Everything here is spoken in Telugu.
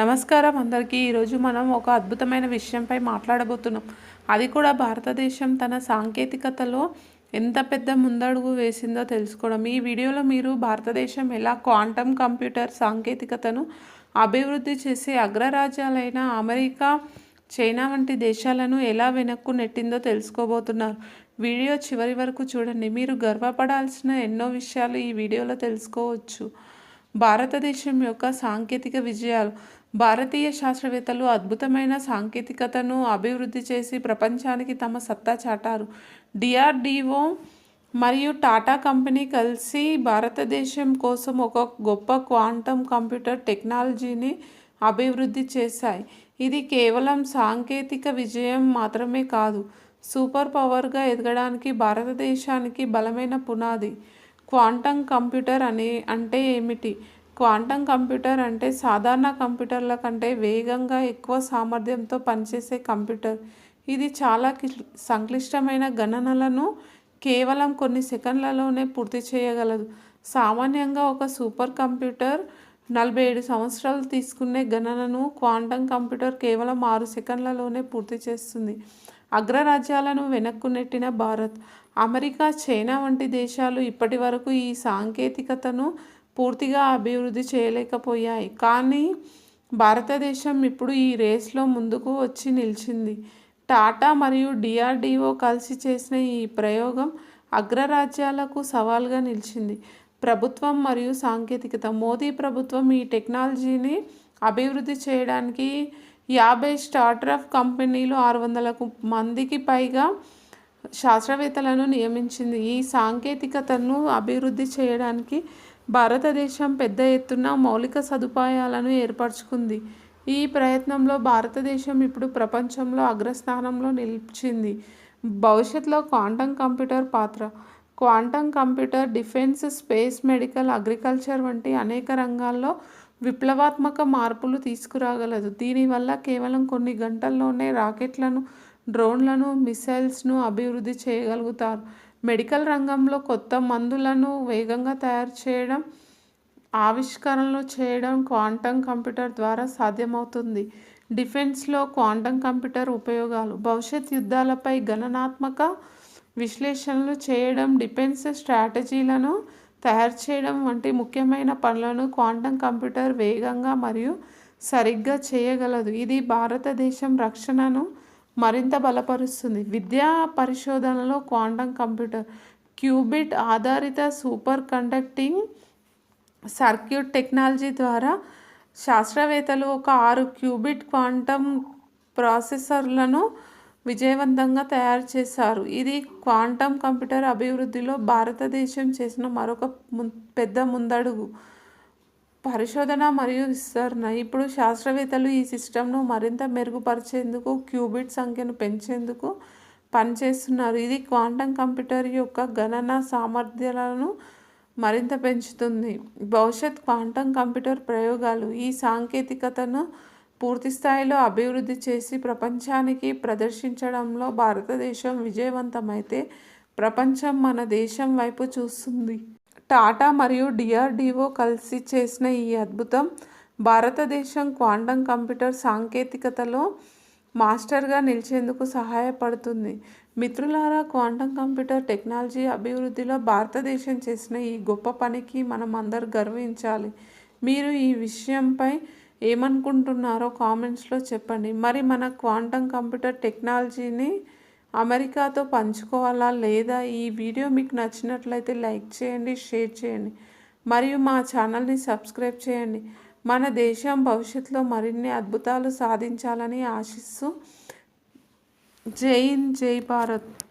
నమస్కారం అందరికీ. ఈరోజు మనం ఒక అద్భుతమైన విషయంపై మాట్లాడబోతున్నాం. అది కూడా భారతదేశం తన సాంకేతికతలో ఎంత పెద్ద ముందడుగు వేసిందో తెలుసుకోవడం. ఈ వీడియోలో మీరు భారతదేశం ఎలా క్వాంటమ్ కంప్యూటర్ సాంకేతికతను అభివృద్ధి చేసి అగ్రరాజ్యాలైన అమెరికా చైనా వంటి దేశాలను ఎలా వెనక్కు నెట్టిందో తెలుసుకోబోతున్నారు. వీడియో చివరి వరకు చూడండి. మీరు గర్వపడాల్సిన ఎన్నో విషయాలు ఈ వీడియోలో తెలుసుకోవచ్చు. భారతదేశం యొక్క సాంకేతిక విజయాలు. భారతీయ శాస్త్రవేత్తలు అద్భుతమైన సాంకేతికతను అభివృద్ధి చేసి ప్రపంచానికి తమ సత్తా చాటారు. డిఆర్డిఓ మరియు టాటా కంపెనీ కలిసి భారతదేశం కోసం ఒక గొప్ప క్వాంటమ్ కంప్యూటర్ టెక్నాలజీని అభివృద్ధి చేశాయి. ఇది కేవలం సాంకేతిక విజయం మాత్రమే కాదు సూపర్ పవర్గా ఎదగడానికి భారతదేశానికి బలమైన పునాది. క్వాంటమ్ కంప్యూటర్ అనే అంటే ఏమిటి? క్వాంటం కంప్యూటర్ అంటే సాధారణ కంప్యూటర్ల కంటే వేగంగా ఎక్కువ సామర్థ్యంతో పనిచేసే కంప్యూటర్. ఇది చాలా కి- సంక్లిష్టమైన గణనలను కేవలం కొన్ని సెకండ్లలోనే పూర్తి చేయగలదు. సామాన్యంగా ఒక సూపర్ కంప్యూటర్ నలభై ఏడు సంవత్సరాలు తీసుకునే గణనను క్వాంటం కంప్యూటర్ కేవలం ఆరు సెకండ్లలోనే పూర్తి చేస్తుంది. అగ్రరాజ్యాలను వెనక్కు నెట్టిన భారత్ అమెరికా చైనా వంటి దేశాలు ఇప్పటి వరకు ఈ సాంకేతికతను పూర్తిగా అభివృద్ధి చేయలేకపోయాయి. కానీ భారతదేశం ఇప్పుడు ఈ రేస్లో ముందుకు వచ్చి నిలిచింది. టాటా మరియు డిఆర్డిఓ కలిసి చేసిన ఈ ప్రయోగం అగ్రరాజ్యాలకు సవాల్గా నిలిచింది. ప్రభుత్వం మరియు సాంకేతికత. మోదీ ప్రభుత్వం ఈ టెక్నాలజీని అభివృద్ధి చేయడానికి యాభై స్టార్టప్ కంపెనీలు ఆరు వందలకు మందికి పైగా శాస్త్రవేత్తలను నియమించింది. ఈ సాంకేతికతను అభివృద్ధి చేయడానికి భారతదేశం పెద్ద ఎత్తున మౌలిక సదుపాయాలను ఏర్పరచుకుంది. ఈ ప్రయత్నంలో భారతదేశం ఇప్పుడు ప్రపంచంలో అగ్రస్థానంలో నిలిచింది. భవిష్యత్తులో క్వాంటమ్ కంప్యూటర్ పాత్ర quantum computer defence space medical agriculture వంటి అనేక రంగాల్లో విప్లవాత్మక మార్పులు తీసుకురాగలదు. దీనివల్ల కేవలం కొన్ని గంటల్లోనే రాకెట్లను డ్రోన్లను మిసైల్స్ను అభివృద్ధి చేయగలుగుతారు. మెడికల్ రంగంలో కొత్త మందులను వేగంగా తయారు చేయడం ఆవిష్కరణలు చేయడం క్వాంటమ్ కంప్యూటర్ ద్వారా సాధ్యమవుతుంది. డిఫెన్స్లో క్వాంటమ్ కంప్యూటర్ ఉపయోగాలు. భవిష్యత్ యుద్ధాలపై గణనాత్మక విశ్లేషణలు చేయడం డిఫెన్స్ స్ట్రాటజీలను తయారు చేయడం వంటి ముఖ్యమైన పనులను క్వాంటమ్ కంప్యూటర్ వేగంగా మరియు సరిగ్గా చేయగలదు. ఇది భారతదేశం రక్షణను మరింత బలపరుస్తుంది. విద్యా పరిశోధనలో క్వాంటం కంప్యూటర్ క్యూబిట్ ఆధారిత సూపర్ కండక్టింగ్ సర్క్యూట్ టెక్నాలజీ ద్వారా శాస్త్రవేత్తలు ఒక ఆరు క్యూబిట్ క్వాంటం ప్రాసెసర్లను విజయవంతంగా తయారు చేశారు. ఇది క్వాంటం కంప్యూటర్ అభివృద్ధిలో భారతదేశం చేసిన మరొక ముం- పెద్ద ముందడుగు. పరిశోధన మరియు విస్తరణ. ఇప్పుడు శాస్త్రవేత్తలు ఈ సిస్టమ్ను మరింత మెరుగుపరిచేందుకు క్యూబిట్ సంఖ్యను పెంచేందుకు పనిచేస్తున్నారు. ఇది క్వాంటం కంప్యూటర్ యొక్క గణన సామర్థ్యాలను మరింత పెంచుతుంది. భవిష్యత్ క్వాంటం కంప్యూటర్ ప్రయోగాలు ఈ సాంకేతికతను పూర్తి స్థాయిలో అభివృద్ధి చేసి ప్రపంచానికి ప్రదర్శించడంలో భారతదేశం విజయవంతమైతే ప్రపంచం మన దేశం వైపు చూస్తుంది. టాటా మరియు డిఆర్డిఓ కలిసి చేసిన ఈ అద్భుతం భారతదేశం క్వాంటమ్ కంప్యూటర్ సాంకేతికతలో మాస్టర్గా నిలిచేందుకు సహాయపడుతుంది. మిత్రులారా క్వాంటమ్ కంప్యూటర్ టెక్నాలజీ అభివృద్ధిలో భారతదేశం చేసిన ఈ గొప్ప పనికి మనం అందరు గర్వించాలి. మీరు ఈ విషయంపై ఏమనుకుంటున్నారో కామెంట్స్లో చెప్పండి. మరి మన క్వాంటమ్ కంప్యూటర్ టెక్నాలజీని అమెరికాతో పంచుకోవాలా లేదా? ఈ వీడియో మీకు నచ్చినట్లయితే లైక్ చేయండి షేర్ చేయండి మరియు మా ఛానల్ని సబ్స్క్రైబ్ చేయండి. మన దేశం భవిష్యత్తులో మరిన్ని అద్భుతాలు సాధించాలని ఆశిస్తూ జై హింద్ జై భారత్.